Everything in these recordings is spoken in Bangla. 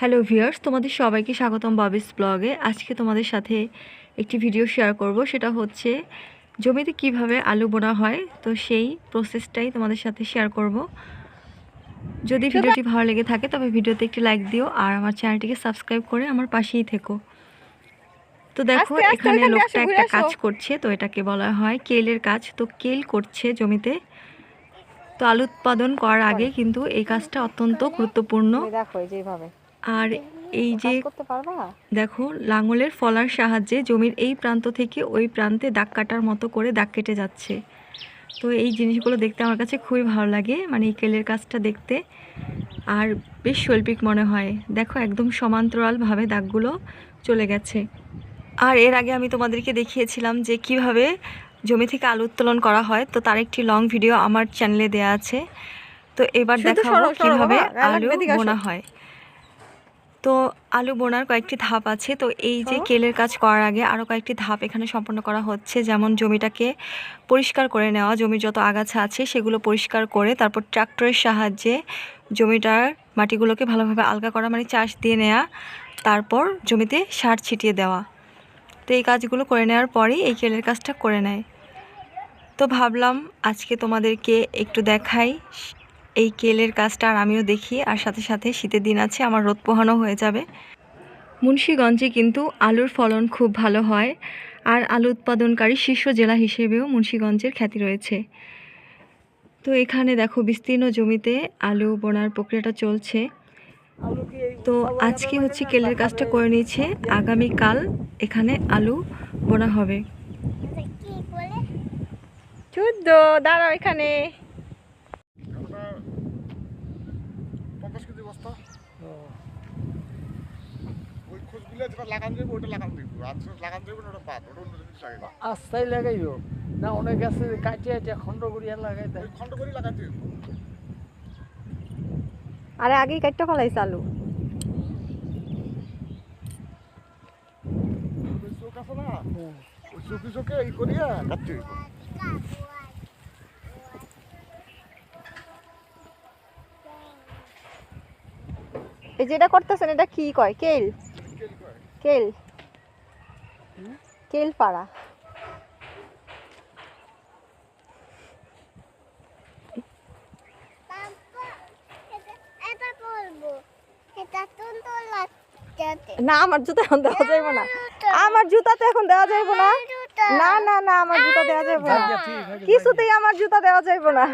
হ্যালো ভিউয়ার্স তোমাদের সবাইকে স্বাগতম বাবিস ব্লগে আজকে তোমাদের সাথে একটি ভিডিও শেয়ার করব। সেটা হচ্ছে জমিতে কীভাবে আলু বোনা হয়? তো সেই প্রসেসটাই তোমাদের সাথে শেয়ার করব। যদি ভিডিওটি ভালো লেগে থাকে তবে ভিডিওতে একটি লাইক দিও আর আমার চ্যানেলটিকে সাবস্ক্রাইব করে আমার পাশেই থেকো। তো দেখো এখানে লোকটা একটা কাজ করছে তো এটাকে বলা হয় কেলের কাজ। তো কেল করছে জমিতে। তো আলু উৎপাদন করার আগে কিন্তু এই কাজটা অত্যন্ত গুরুত্বপূর্ণ। দেখো এই যে এইভাবে। আর এই যে দেখো লাঙলের ফলার সাহায্যে জমির এই প্রান্ত থেকে ওই প্রান্তে দাগ কাটার মতো করে দাগ কেটে যাচ্ছে। তো এই জিনিসগুলো দেখতে আমার কাছে খুবই ভালো লাগে মানে এই কেলের কাজটা দেখতে। আর বেশ শৈল্পিক মনে হয়। দেখো একদম সমান্তরালভাবে দাগগুলো চলে গেছে। আর এর আগে আমি তোমাদেরকে দেখিয়েছিলাম যে কীভাবে জমি থেকে আলু উত্তোলন করা হয়। তো তার একটি লং ভিডিও আমার চ্যানেলে দেয়া আছে। তো এবার দেখাবো সরো কীভাবে আলু। বোনা হয়। তো আলু বোনার কয়েকটি ধাপ আছে। তো এই যে কেলের কাজ করার আগে আরও কয়েকটি ধাপ এখানে সম্পন্ন করা হচ্ছে। যেমন জমিটাকে পরিষ্কার করে নেওয়া জমির যত আগাছা আছে সেগুলো পরিষ্কার করে তারপর ট্রাক্টরের সাহায্যে জমিটার মাটিগুলোকে ভালোভাবে আলগা করা মানে চাষ দিয়ে নেওয়া তারপর জমিতে সার ছিটিয়ে দেওয়া। তো এই কাজগুলো করে নেওয়ার পরেই এই কেলের কাজটা করে নেয়। তো ভাবলাম আজকে তোমাদেরকে একটু দেখাই এই কেলের কাজটা আর আমিও দেখি আর সাথে সাথে শীতের দিন আছে আমার রোদ পোহানো হয়ে যাবে। মুন্সীগঞ্জে কিন্তু আলুর ফলন খুব ভালো হয় আর আলু উৎপাদনকারী শীর্ষ জেলা হিসেবেও মুন্সীগঞ্জের খ্যাতি রয়েছে। তো এখানে দেখো বিস্তীর্ণ জমিতে আলু বোনার প্রক্রিয়াটা চলছে। তো আজকে হচ্ছে কেলের কাজটা করে নিয়েছে আগামীকাল এখানে আলু বোনা হবে। চুদ্দ দাঁড়াও এখানে। পঞ্চাশ কেজি বস্তা। ওই খোঁজগুলো যেটা লাগান যাবে ওটা লাগান দিব। আর লাগান যাবে ওটা বাদ ওটা অন্য জিনিস লাগে না। আস্তাই লাগাইব। না অনেক আছে কাটিয়ে কাটিয়ে খণ্ড করিয়া লাগাই দেয়। খণ্ড করে লাগাতে। আরে আগেই কাটতে ফেলাইছে আলু। ওই চোখ আছে না? ওই চোখে চোখে এই করিয়া কাটতে এই যেটা করতেছেন এটা কি কয়? কেল। কেল। কেল পাড়া। না আমার জুতা এখন দেওয়া যাইব না। আমার এখন দেওয়া যাইব না। না না না আমার জুতা দেওয়া যাইব না। কিছুতেই আমার জুতা দেওয়া যাইব না।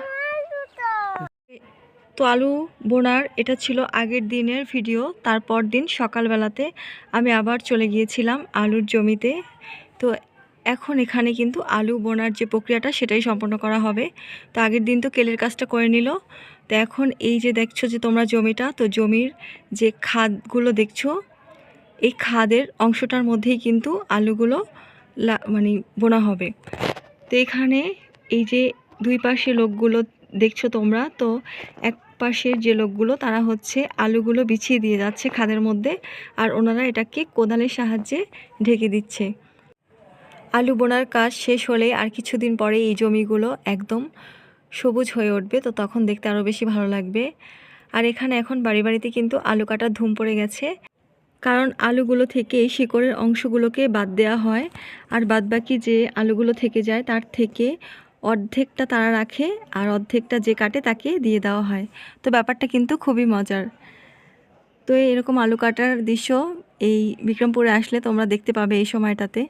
তো আলু বোনার, এটা ছিল আগের দিনের ভিডিও, তারপর দিন সকালবেলাতে আমি আবার চলে গিয়েছিলাম আলুর জমিতে। তো এখন এখানে কিন্তু আলু বোনার যে প্রক্রিয়াটা, সেটাই সম্পন্ন করা হবে। তো আগের দিন তো কেলের কাজটা করে নিল। তো এখন এই যে দেখছ যে তোমরা জমিটা, তো জমির যে খাদগুলো দেখছ, এই খাদের অংশটার মধ্যেই কিন্তু আলুগুলো মানে বোনা হবে। তো এখানে এই যে দুই পাশে লোকগুলো দেখছ তোমরা, তো এক পাশের যে লোকগুলো, তারা হচ্ছে আলুগুলো বিছিয়ে দিয়ে যাচ্ছে খাদের মধ্যে আর ওনারা এটাকে কোদালের সাহায্যে ঢেকে দিচ্ছে। আলু বোনার কাজ শেষ হলে আর কিছুদিন পরে এই জমিগুলো একদম সবুজ হয়ে উঠবে, তো তখন দেখতে আরও বেশি ভালো লাগবে। আর এখানে এখন বাড়ি বাড়িতে কিন্তু আলু কাটার ধুম পড়ে গেছে, কারণ আলুগুলো থেকে শিকড়ের অংশগুলোকে বাদ দেওয়া হয়। আর বাদবাকি যে আলুগুলো থেকে যায়, তার থেকে অর্ধেকটা তারা রাখে আর অর্ধেকটা যে কাটে তাকে দিয়ে দেওয়া হয়। তো ব্যাপারটা কিন্তু খুবই মজার। তো এরকম আলু কাটার দৃশ্য এই বিক্রমপুরে আসলে তোমরা দেখতে পাবে এই সময়টাতে।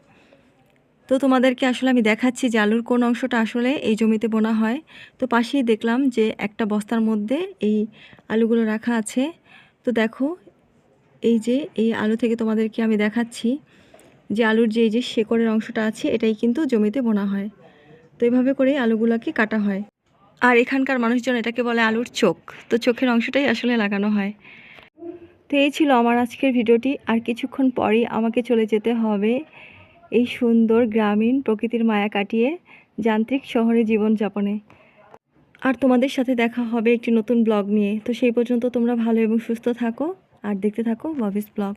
তো তোমাদেরকে আসলে আমি দেখাচ্ছি যে আলুর কোন অংশটা আসলে এই জমিতে বোনা হয়। তো পাশেই দেখলাম যে একটা বস্তার মধ্যে এই আলুগুলো রাখা আছে। তো দেখো, এই যে এই আলু থেকে তোমাদেরকে আমি দেখাচ্ছি যে আলুর যে এই যে শেকড়ের অংশটা আছে, এটাই কিন্তু জমিতে বোনা হয়। তো এইভাবে করেই আলুগুলোকে কাটা হয়। আর এখানকার মানুষজন এটাকে বলে আলুর চোখ। তো চোখের অংশটাই আসলে লাগানো হয়। তো এই ছিল আমার আজকের ভিডিওটি। আর কিছুক্ষণ পরেই আমাকে চলে যেতে হবে এই সুন্দর গ্রামীণ প্রকৃতির মায়া কাটিয়ে যান্ত্রিক শহরে জীবনযাপনে। আর তোমাদের সাথে দেখা হবে একটি নতুন ব্লগ নিয়ে। তো সেই পর্যন্ত তোমরা ভালো এবং সুস্থ থাকো। আর দেখতে থাকো ববিস ব্লগ।